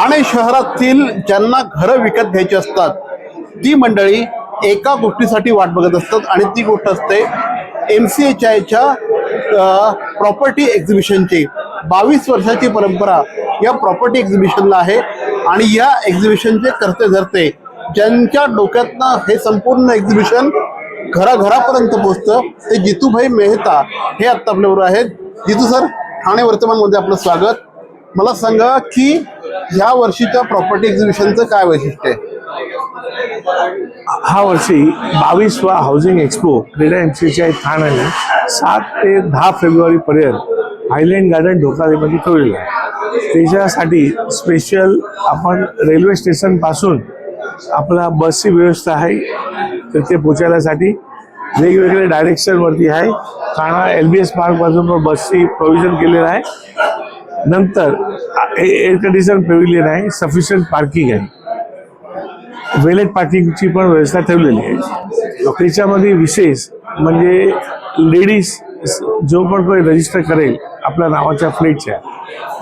ठाणे शहरातील ज्यांना घरं विकत घ्यायची असतात ती मंडळी एका गोष्टीसाठी वाट बघत असतात आणि ती गोष्ट असते एम सी एच आयच्या प्रॉपर्टी एक्झिबिशनची बावीस वर्षाची परंपरा या प्रॉपर्टी एक्झिबिशनला आहे आणि या एक्झिबिशनचे करते धरते ज्यांच्या डोक्यातनं हे संपूर्ण एक्झिबिशन घराघरापर्यंत पोहोचतं ते जितूभाई मेहता हे आत्ता आपल्याबरोबर आहेत. जितू सर ठाणे वर्तमानमध्ये आपलं स्वागत. मला सांगा की ह्या वर्षीच्या प्रॉपर्टी एक्झिबिशनचं काय वैशिष्ट्य आहे? हा वर्षी बावीसवा हाऊसिंग एक्सपो क्रीडा एमसीच्या ठाण्याने सात ते दहा फेब्रुवारीपर्यंत हायलँड गार्डन ढोकारेमध्ये ठेवलेलं आहे. त्याच्यासाठी स्पेशल आपण रेल्वे स्टेशनपासून आपला बसची व्यवस्था आहे. तिथे पोचायलासाठी वेगवेगळे डायरेक्शनवरती आहे. ठाणा एल बी एस पार्कपासून पण बसची प्रोव्हिजन केलेलं आहे. नंतर एअर कंडिशन पेव्हिलियन आहे. सफिशियंट पार्किंग आहे. वेलेट पार्किंगची पण व्यवस्था ठेवलेली आहे. त्याच्यामध्ये विशेष म्हणजे लेडीज जो पण कोणी रजिस्टर करेल आपल्या नावाच्या फ्लेटच्या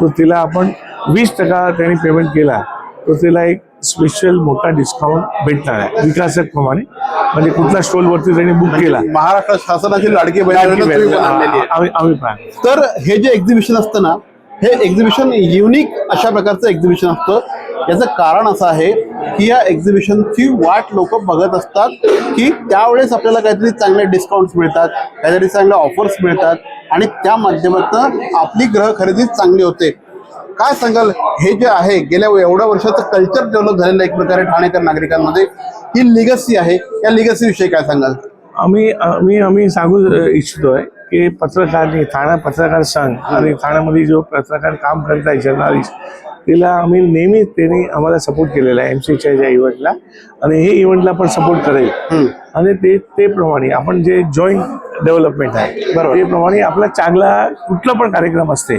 तो तिला आपण वीस टक्का त्यांनी पेमेंट केला तर तिला एक स्पेशल मोठा डिस्काउंट भेटणार आहे. विकासक प्रमाणे म्हणजे कुठल्या स्टॉलवरती त्यांनी बुक केला. महाराष्ट्र शासनाची लाडकी. आम्ही तर हे जे एक्झिबिशन असतं ना हे एक्झिबिशन युनिक अशा प्रकारचं एक्झिबिशन असतं. याचं कारण असं आहे की या एक्झिबिशनची वाट लोक बघत असतात की त्यावेळेस आपल्याला काहीतरी चांगले डिस्काउंट्स मिळतात काहीतरी चांगले ऑफर्स मिळतात आणि त्या माध्यमातून आपली ग्रह खरेदी चांगली होते. काय सांगाल? हे जे आहे गेल्या एवढ्या वर्षाचं कल्चर डेव्हलप झालेलं एक प्रकारे ठाणेकर नागरिकांमध्ये ही लिगसी आहे. या लिगसी विषयी काय सांगाल? आम्ही आम्ही आम्ही सांगू इच्छितो आहे की पत्रकारनी ठाणा पत्रकार संघ आणि ठाण्यामध्ये जो पत्रकार काम करत आहे जर्नालिस्ट तिला आम्ही नेहमी त्यांनी आम्हाला सपोर्ट केलेला आहे एम सीच्या या इव्हेंटला आणि हे इव्हेंटला पण सपोर्ट करेल. आणि ते ते प्रमाणे आपण जे जॉईंट डेव्हलपमेंट आहे बरोबर. ते प्रमाणे आपला चांगला कुठला पण कार्यक्रम असते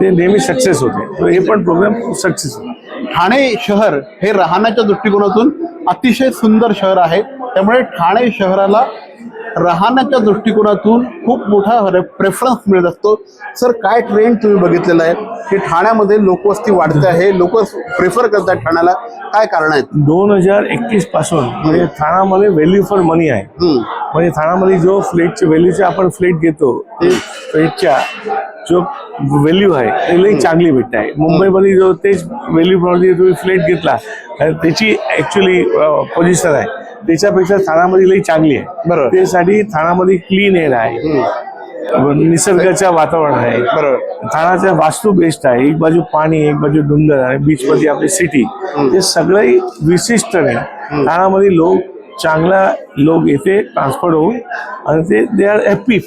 ते नेहमी सक्सेस होते. हे पण प्रोग्राम सक्सेस होते. ठाणे शहर हे राहण्याच्या दृष्टिकोनातून अतिशय सुंदर शहर आहे. त्यामुळे ठाणे शहराला राहण्याच्या दृष्टिकोनातून खूप मोठा प्रेफरन्स मिळत असतो. सर काय ट्रेंड तुम्ही बघितलेला आहे? की ठाण्यामध्ये लोकवस्ती वाढते आहे. लोक प्रेफर करतात ठाण्याला. काय कारण आहेत? दोन हजार एकवीसपासून म्हणजे ठाण्यामध्ये व्हॅल्यू फॉर मनी आहे. म्हणजे ठाण्यामध्ये जो फ्लेटचे व्हॅल्यूचे आपण फ्लेट घेतो ते फ्लेटच्या जो व्हॅल्यू आहे ते लई चांगली भेटत आहे. मुंबईमध्ये जो तेच व्हॅल्यू प्रमाणे तुम्ही फ्लेट घेतला तर त्याची ऍक्च्युली पोझिशन आहे. त्याच्यापेक्षा ठाण्यामध्ये लई चांगली आहे. बरोबर. त्यासाठी ठाण्यामध्ये क्लीन एअर आहे. निसर्गाचं वातावरण आहे. बरोबर. ठाण्याचा वास्तू बेस्ट आहे. एक बाजू पाणी एक बाजू डोंगर आणि बीच मध्ये आपली सिटी हे सगळं विशिष्टने ठाण्यामध्ये लोक चांगला लोक येथे ट्रान्सफर होऊन आणि ते दे आर हॅप्पी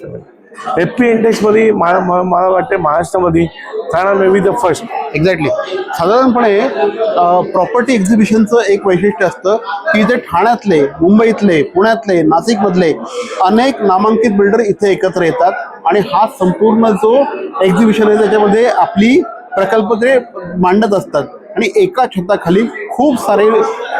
हॅप्पी इंडेक्समध्ये मला मला- महाराष्ट्रामध्ये Thane may be the first exactly साधारणपणे प्रॉपर्टी एक्झिबिशनचं एक वैशिष्ट्य असतं की इथे ठाण्यातले मुंबईतले पुण्यातले नाशिकमधले अनेक नामांकित बिल्डर इथे एकत्र येतात आणि हा संपूर्ण जो एक्झिबिशन आहे त्याच्यामध्ये आपली प्रकल्प ते मांडत असतात. आणि एका छताखाली खूप सारे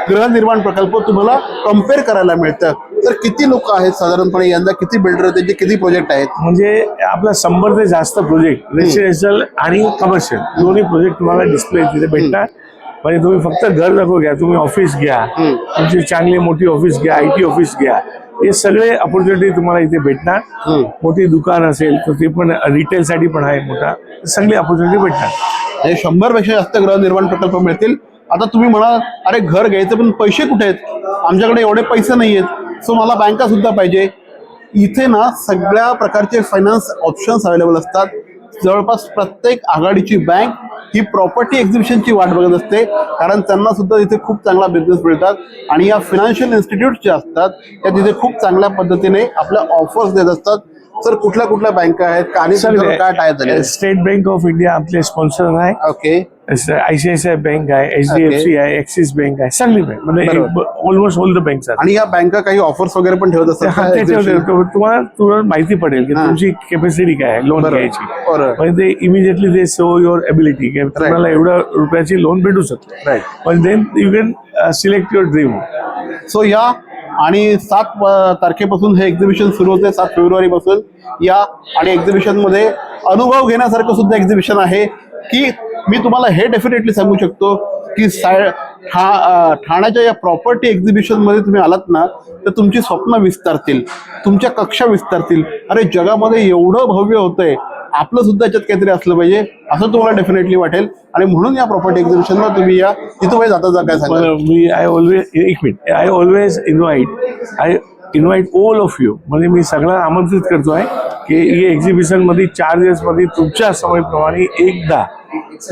गृहनिर्माण प्रकल्प तुम्हाला कंपेअर करायला मिळतं तर किती लोक आहेत साधारणपणे? यंदा किती बिल्डर त्यांचे किती प्रोजेक्ट आहेत? म्हणजे आपला शंभर ते जास्त प्रोजेक्ट रेसिडेन्शियल आणि कमर्शियल दोन्ही प्रोजेक्ट तुम्हाला डिस्प्ले तिथे भेटणार. म्हणजे तुम्ही फक्त घर नको घ्या तुम्ही ऑफिस घ्या. तुमची चांगली मोठी ऑफिस घ्या आय टी ऑफिस घ्या. हे सगळे ऑपॉर्च्युनिटी तुम्हाला इथे भेटणार. मोठी दुकान असेल तर ते पण रिटेल साठी पण आहे मोठा. सगळी ऑपॉर्च्युनिटी भेटणार. म्हणजे शंभरपेक्षा जास्त गृहनिर्माण प्रकल्प मिळतील. आता तुम्ही म्हणाल अरे घर घ्यायचं पण पैसे कुठे आहेत? आमच्याकडे एवढे पैसे नाही आहेत सो मला बँका सुद्धा पाहिजे. इथे ना सगळ्या प्रकारचे फायनान्स ऑप्शन्स अवेलेबल असतात. जवळपास प्रत्येक आघाडीची बँक ही प्रॉपर्टी एक्झिबिशनची वाट बघत असते. कारण त्यांना सुद्धा इथे खूप चांगला बिझनेस मिळतात. आणि या फिनान्शियल इन्स्टिट्यूट जे असतात त्या तिथे खूप चांगल्या पद्धतीने आपल्या ऑफर्स देत असतात. सर कुठल्या कुठल्या बँका आहेत? आणि काय टाय झाले स्टेट बँक ऑफ इंडिया आपले स्पॉन्सर आहे. ओके आयसीआयसीआय बँक आहे एच डी एफ सी आहे एक्सिस बँक आहे सगळी बँक म्हणजे. ऑलमोस्ट ऑल द आहेत आणि या बँका काही ऑफर्स वगैरे पण ठेवत असतात? तुम्हाला तुम्हाला माहिती पडेल की. तुमची कॅपॅसिटी काय आहे लोन. घ्यायची. म्हणजे ते इमिजिएटली ते शो युअर एबिलिटी तुम्हाला एवढ्या रुपयाची लोन भेटू शकते. पण then you can select your dream so या आणि सात तारखेपासून हे एक्झिबिशन सुरू होते सात फेब्रुवारीपासून. या आणि एक्झिबिशनमध्ये अनुभव घेण्यासारखं सुद्धा एक्झिबिशन आहे की मी तुम्हाला हे डेफिनेटली सांगू शकतो की साय ठा ठाण्याच्या या प्रॉपर्टी एक्झिबिशनमध्ये तुम्ही आलात ना तर तुमची स्वप्न विस्तारतील तुमच्या कक्षा विस्तारतील. अरे जगामध्ये एवढं भव्य होतंय. आपलं सुद्धा याच्यात काहीतरी असलं पाहिजे. असं तुम्हाला डेफिनेटली वाटेल. आणि म्हणून या प्रॉपर्टी एक्झिबिशनला तुम्ही या. तिथं जाता जा काय सांगा मी आय ऑलवेज एक minute I always invite I invite all of you म्हणजे मी सगळ्यांना आमंत्रित करतो आहे की ही एक्झिबिशनमध्ये चार दिवसमध्ये तुमच्या समयप्रमाणे एकदा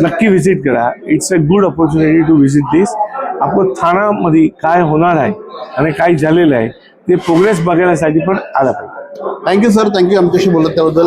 नक्की व्हिजिट करा. It's a good opportunity to visit this आपण ठाण्यामध्ये काय होणार आहे आणि काय झालेलं आहे ते प्रोग्रेस बघण्यासाठी पण आला पाहिजे. थँक्यू सर थँक्यू आमच्याशी बोलत त्याबद्दल.